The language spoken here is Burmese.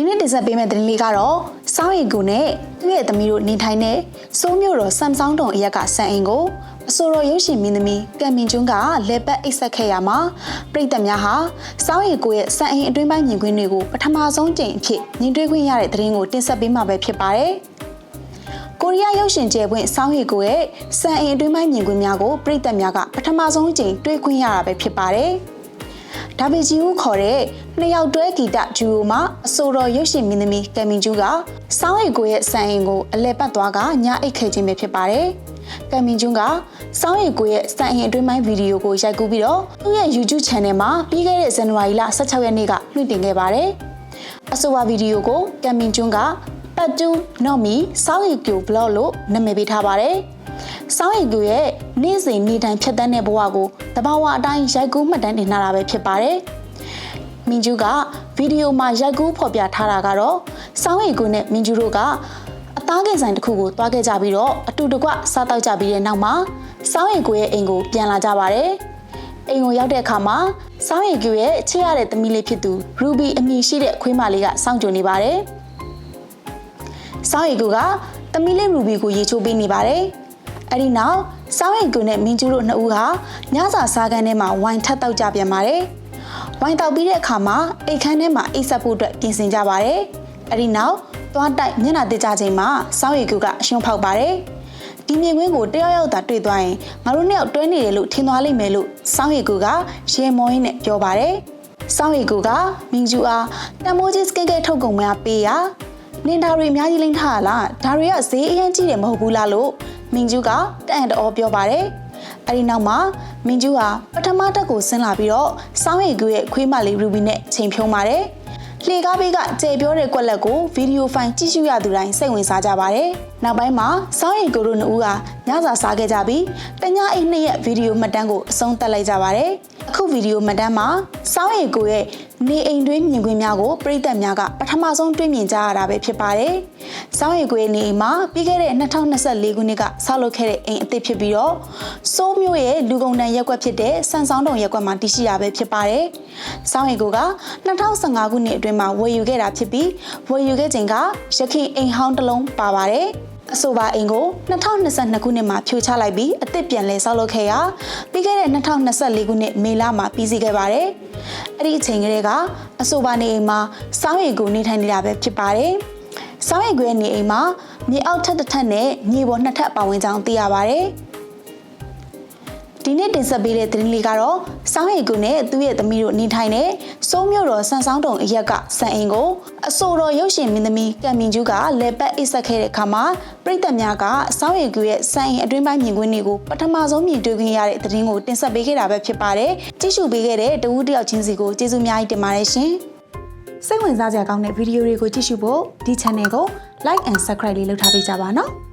ဒီနေ့တင်ဆက်ပေးမယ့်သတင်းလေးကတော့စောင်းရီကူနဲ့သူ့ရဲ့သမီးတို့နေထိုင်တဲ့စိုးမျိုးတော်ဆမ်ဆောင်တုံအရက်ကဆန်အင်ကိုအဆိုတော်ရုပ်ရှင်မင်းသမီးကံမင်ကျွန်းကလက်ပတ်အိတ်ဆက်ခဲ့ရမှာပြည်သက်များဟာစောင်းရီကူရဲ့ဆန်အင်အတွင်းပိုင်းမြင်ကွင်းတွေကိုပထမဆုံးကြိမ်အဖြစ်မြင်တွေ့ခွင့်ရတဲ့သတင်းကိုတင်ဆက်ပေးမှာပဲဖြစ်ပါတယ်။ကိုရီးယားရုပ်ရှင်ကျယ်ပွင့်စောင်းရီကိုရဲ့စံအိမ်အတွင်းပိုင်းမြင်ကွင်းများကိုပြည်သက်များကပထမဆုံးအကြိမ်တွေ့ခွင့်ရတာပဲဖြစ်ပါတယ်။ ဒါဗီဂျီဦးခေါ်တဲ့နှစ်ယောက်တွဲဂီတဂျူအိုမှာအဆိုတော်ရုပ်ရှင်မင်းသမီးကမ်မင်ကျူကစောင်းရီကိုရဲ့စံအိမ်ကိုအလဲပတ်သွားကညအိတ်ခဲ့ခြင်းပဲဖြစ်ပါတယ်။ကမ်မင်ကျူကစောင်းရီကိုရဲ့စံအိမ်အတွင်းပိုင်းဗီဒီယိုကိုရိုက်ကူးပြီးတော့သူ့ရဲ့ YouTube Channel မှာပြီးခဲ့တဲ့ဇန်နဝါရီလ16ရက်နေ့ကလွှင့်တင်ခဲ့ပါတယ်။အဆိုပါဗီဒီယိုကိုကမ်မင်ကျွန်းကပတ်တူနော်မီစောင်းရီကျိုဘလော့လို့နာမည်ပေးထားပါတယ်။ စောင်းရီကျိုရဲ့နေ့စဉ်နေ့တိုင်းဖြတ်တန်းတဲ့ဘဝကိုတဘာဝအတိုင်းရိုက်ကူးမှတ်တမ်းတင်ထားတာပဲဖြစ်ပါတယ်။မင်ကျူကဗီဒီယိုမှာရိုက်ကူးဖော်ပြထားတာကတော့စောင်းရီကျိုနဲ့မင်ကျူတို့ကအသားကင်ဆိုင်တစ်ခုကိုတွားခဲ့ကြပြီးတော့အတူတကွစားတောက်ကြပြီးတဲ့နောက်မှာစောင်းရီကျိုရဲ့အိမ်ကိုပြန်လာကြပါတယ်။အိမ်ကိုရောက်တဲ့အခါမှာစောင်းရီကျူရဲ့ချစ်ရတဲ့သမီးလေးဖြစ်သူရူဘီအမည်ရှိတဲ့ခွေးမလေးကစောင့်ကြိုနေပါတယ်။စောင်းရီကျူကသမီးလေးရူဘီကိုရေချိုးပေးနေပါတယ်။ အဲဒီနောက်စောင်းရီကျူနဲ့မင်းကျူတို့နှစ်ဦးဟာညစာစားခန်းထဲမှာဝိုင်ထပ်တောက်ကြပြန်ပါတယ်။ဝိုင်တောက်ပြီးတဲ့အခါမှာအိတ်ခမ်းထဲမှာအိတ်ဆက်ဖို့အတွက်ပြင်ဆင်ကြပါတယ်။အဲဒီနောက်သွားတိုက်မျက်နှာတစ်ကြချိန်မှာစောင်းရီကျူကအရှုံးဖောက်ပါတယ်။ဒီမြင်ကွင်းကိုတယောက်ယောက်သာတွေ့သွားရင်ငါတို့နှစ်ယောက်တွဲနေတယ်လို့ထင်သွားလိမ့်မယ်လို့စောင်းရီကူကရေမောရင်းနဲ့ပြောပါတယ်။စောင်းရီကူကမင်းကျူအားတမိုးကြီးစကင်ကဲထုတ်ကုန်များပေးရနင်ဒါတွေအများကြီးလိမ့်ထားရလားဒါတွေကဈေးအရင်ကြီးတယ်မဟုတ်ဘူးလားလို့ မင်းကျူကတန်တော်ပြောပါတယ်။အဲဒီနောက်မှာမင်းကျူဟာပထမတက်ကိုဆင်းလာပြီးတော့စောင်းရီကူရဲ့ခွေးမလေးရူဘီနဲ့ချိန်ဖြုံးပါတယ်။လှေကားဘေးကကျေပြောတဲ့ကွက်လက်ကိုဗီဒီယိုဖိုင်ကြည့်ရှုရသူတိုင်းစိတ်ဝင်စားကြပါတယ်။နောက်ပိုင်းမှာစောင်းရီကိုတို့နှစ်ဦးကညစာစားခဲ့ကြပြီးတညအိတ်နှစ်ရက်ဗီဒီယိုမှတ်တမ်းကိုအဆုံးသတ်လိုက်ကြပါတယ်။အခုဗီဒီယိုမှတ်တမ်းမှာစောင်းရီကိုရဲ့ နေအိမ်တွင်းမြင်ကွင်းများကိုပြည်သက်များကပထမဆုံးတွေ့မြင်ကြရတာပဲဖြစ်ပါတယ်။စောင်းရီကိုရဲ့နေအိမ်မှာပြီးခဲ့တဲ့2024ခုနှစ်ကဆောက်လုပ်ခဲ့တဲ့အိမ်အသစ်ဖြစ်ပြီးတော့စိုးမျိုးရဲ့လူကုန်တန်ရက်ကွက်ဖြစ်တဲ့စန်ဆောင်တုံရက်ကွက်မှာတည်ရှိတာပဲဖြစ်ပါတယ်။စောင်းရီကိုက2015ခုနှစ်အတွင်းမှာဝယ်ယူခဲ့တာဖြစ်ပြီးဝယ်ယူခဲ့ချိန်ကရခိုင်အိမ်ဟောင်းတစ်လုံးပါပါတယ်။အဆိုပါအိမ်ကို2022ခုနှစ်မှာဖြိုချလိုက်ပြီးအသစ်ပြန်လဲဆောက်လုပ်ခဲ့ရာပြီးခဲ့တဲ့2024ခုနှစ်မေလမှာပြီးစီးခဲ့ပါတယ်။ အဲ့ဒီအချိန်ကလေးကအဆိုပါနေအိမ်မှာစောင်းရီကိုနေထိုင်နေတာပဲဖြစ်ပါတယ်။စောင်းရီကိုရဲ့နေအိမ်မှာမြေအောက်ထပ်တစ်ထပ်နဲ့မြေပေါ်နှစ်ထပ်ပါဝင်ကြောင်းသိရပါတယ်။ ဒီနေ့တင်ဆက်ပေးတဲ့သတင်းလေးကတော့စောင်းရီကူနဲ့သူ့ရဲ့သမီးတို့နေထိုင်တဲ့စိုးမျိုးတော်ဆန်ဆောင်တုံအရက်ကဆန်အိမ်ကိုအဆိုတော်ရုပ်ရှင်မင်းသမီးကံမင်ကျူးကလဲပတ်အိတ်ဆက်ခဲ့တဲ့အခါမှာပြည်သက်များကစောင်းရီကူရဲ့ဆန်အိမ်အတွင်းပိုင်းမြင်ကွင်းတွေကိုပထမဆုံးမြင်တွေ့ခွင့်ရတဲ့သတင်းကိုတင်ဆက်ပေးခဲ့တာပဲဖြစ်ပါတယ်။ကြည့်ရှုပေးခဲ့တဲ့တဝူးတယောက်ချင်းစီကိုကျေးဇူးအများကြီးတင်ပါတယ်ရှင်။စိတ်ဝင်စားစရာကောင်းတဲ့ဗီဒီယိုတွေကိုကြည့်ရှုဖို့ဒီ channel ကို like and subscribe လေးလုပ်ထားပေးကြပါနော်။